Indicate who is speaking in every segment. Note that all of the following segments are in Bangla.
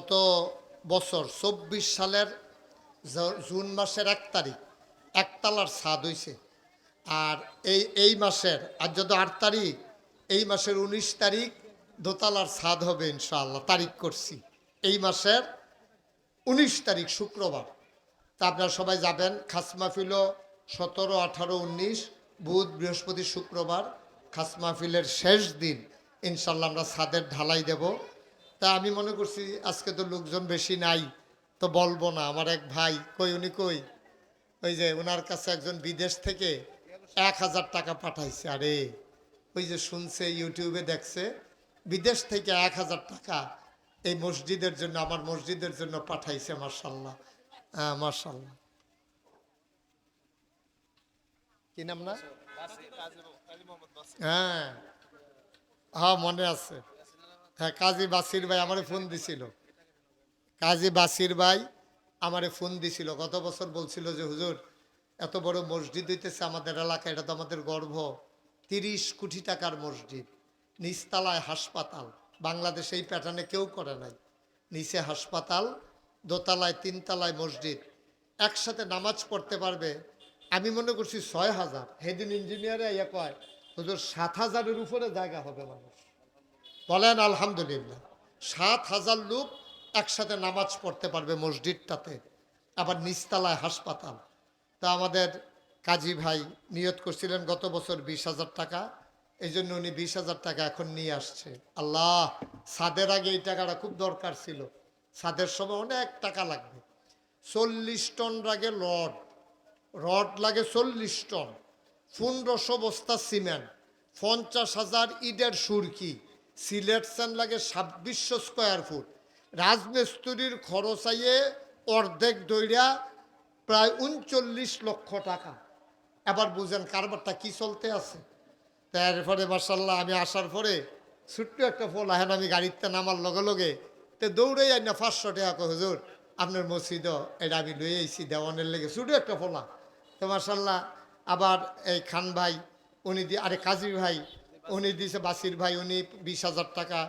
Speaker 1: গত বছর চব্বিশ সালের জুন মাসের এক তারিখ, একতলার ছাদ হইছে। আর এই এই মাসের আর যত আট তারিখ, এই মাসের উনিশ তারিখ দোতলার ছাদ হবে ইনশাআল্লাহ, তারিখ করছি। এই মাসের উনিশ তারিখ, শুক্রবার। তা আপনারা সবাই যাবেন, খাস মাহফিলও সতেরো, আঠারো, উনিশ, বুধ, বৃহস্পতি, শুক্রবার। খাস মাহফিলের শেষ দিন ইনশাল্লাহ আমরা ছাদের ঢালাই দেব। তা আমি মনে করছি আজকে তো লোকজন বেশি নাই তো বলব না। আমার এক ভাই কই উনি কই? ওই যে ওনার কাছে একজন বিদেশ থেকে এক হাজার টাকা পাঠাইছে। আরে ওই যে শুনছে ইউটিউবে দেখছে বিদেশ থেকে এক হাজার টাকা এই মসজিদের জন্য আমার মসজিদের জন্য পাঠাইছে মার্শাল্লাহ হ্যাঁ মার্শাল্লাহ কি নাম না? হ্যাঁ। হ্যাঁ মনে আছে। হ্যাঁ কাজী বাসির ভাই আমারে ফোন দিছিল। কাজী বাসির ভাই আমারে ফোন দিছিল। গত বছর বলছিল যে, হুজুর, এত বড় মসজিদ হইতেছে আমাদের এলাকায়, এটা তো আমাদের গর্ব। তিরিশ কোটি টাকার মসজিদ, নিচতলায় হাসপাতাল। বাংলাদেশে এই প্যাটার্নে কেউ করে নাই। নিচে হাসপাতাল, দোতলায়, তিনতলায় মসজিদ। একসাথে নামাজ পড়তে পারবে। আমি মনে করছি ছয় হাজার। হেদিন ইঞ্জিনিয়ারে ইয়ে কয়, হুজুর, সাত হাজারের উপরে জায়গা হবে মানুষ। বলেন, আলহামদুলিল্লাহ, সাত হাজার লোক একসাথে নামাজ পড়তে পারবে মসজিদটাতে, আবার নিচতলায় হাসপাতাল। তা আমাদের কাজী ভাই নিয়ত করছিলেন গত বছর বিশ হাজার টাকা, এই জন্য উনি বিশ হাজার টাকা এখন নিয়ে আসছে। আল্লাহ, সাদের আগে এই টাকাটা খুব দরকার ছিল। সাদের সময় অনেক টাকা লাগবে। চল্লিশ টন লাগে রড। রড লাগে চল্লিশ টন। পনেরোশো বস্তা সিমেন্ট। পঞ্চাশ হাজার ইটের সুরকি। সিলেকশন লাগে ছাব্বিশশো স্কোয়ার ফুট। রাজমিস্ত্রির খরচ আইয়ে অর্ধেক দইরা প্রায় উনচল্লিশ লক্ষ টাকা। এবার বুঝেন কারবারটা কি চলতে আছে। তারপরে মার্শাল্লাহ আমি আসার পরে ছোট্ট একটা ফল আহেন, আমি গাড়িতে নামার লগে লগে, তো দৌড়ে যাই না পাঁচশো টাকা হুজুর, আপনার মসজিদ, এটা আমি লয়ে আইছি, দেওয়ানের লেগে। ছোটো একটা ফোলা। তো মার্শাল্লাহ আবার এই খান ভাই, উনি দিয়ে আরে কাজী ভাই উনি দিছে বাসির ভাই উনি বিশ হাজার টাকা।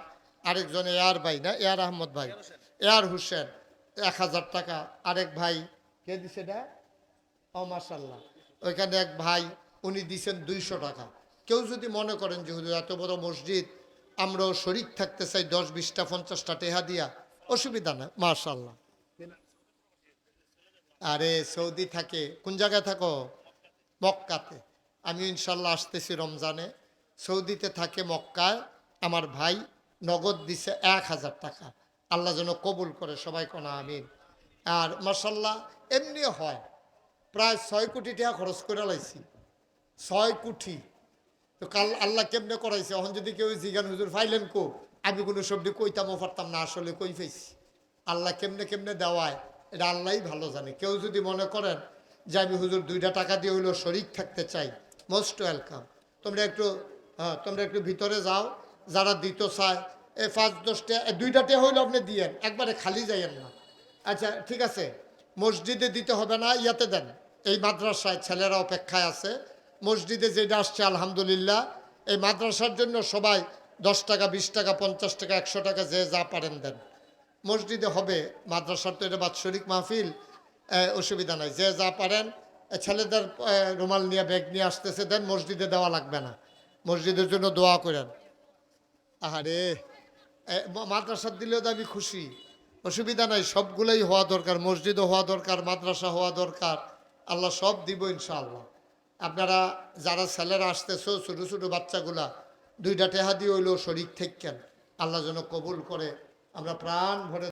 Speaker 1: আরেকজন এয়ার ভাই না? এয়ার আহমদ ভাই। এয়ার হোসেন। এক হাজার টাকা। আরেক ভাই কে দিছে এটা? ও মার্শাল্লাহ ওইখানে এক ভাই উনি দিছেন দুইশো টাকা। কেউ যদি মনে করেন যে হুজুর এত বড় মসজিদ আমরাও শরিক থাকতে চাই দশ বিশটা পঞ্চাশটা টেহা দিয়া। অসুবিধা না মার্শাল্লাহ আরে সৌদি থাকে। কোন জায়গায় থাকো? মক্কাতে। আমি ইনশাল্লাহ আসতেছি রমজানে। সৌদিতে থাকে মক্কায়, আমার ভাই নগদ দিছে এক হাজার টাকা। আল্লাহ যেন কবুল করে সবাই কোনা আমিন। আর মাসাল্লাহ এমনি হয়, প্রায় ছয় কোটি টাকা খরচ করে লাইছি। ছয় কোটি। তো কাল আল্লাহ কেমনে করাইছে? এখন যদি কেউ জিগান, হুজুর, ফাইলেন কো? আমি কোনো সবজি কইতামও পারতাম না, আসলে কই ফেছি আল্লাহ কেমনে কেমনে দেওয়ায়, এটা আল্লাহই ভালো জানে। কেউ যদি মনে করেন যে আমি হুজুর দুইটা টাকা দিয়ে হইলেও শরিক থাকতে চাই, মোস্ট ওয়েলকাম। তোমরা একটু হ্যাঁ তোমরা একটু ভিতরে যাও, যারা দিত চায়, এই পাঁচ, দশটা দুইটাতে হইলে আপনি দিয়েন, একবারে খালি যাইয়েন না। আচ্ছা ঠিক আছে, মসজিদে দিতে হবে না, ইয়াতে দেন। এই মাদ্রাসায় ছেলেরা অপেক্ষায় আছে। মসজিদে যেটা আসছে, আলহামদুলিল্লাহ, এই মাদ্রাসার জন্য সবাই দশ টাকা, বিশ টাকা, পঞ্চাশ টাকা, একশো টাকা যে যা পারেন দেন। মসজিদে হবে, মাদ্রাসার তো এটা বাৎসরিক মাহফিল অসুবিধা নাই। যে যা পারেন ছেলেদের রুমাল নিয়ে, ব্যাগ নিয়ে আসতেছে, দেন মসজিদে দেওয়া লাগবে না। মসজিদের জন্য দোয়া করেন। আহারে মাদ্রাসার দিলেও তো আমি খুশি। অসুবিধা নাই, সবগুলোই হওয়া দরকার, মসজিদও হওয়া দরকার, মাদ্রাসা হওয়া দরকার। আল্লাহ সব দিব ইনশাআল্লাহ। আপনারা যারা ছেলেরা আসতেছো, ছোটো ছোটো বাচ্চাগুলা, দুইটা টেহা দিয়ে হইলেও শরিক থেকেন আল্লাহ যেন কবুল করে। আমরা প্রাণ ভরে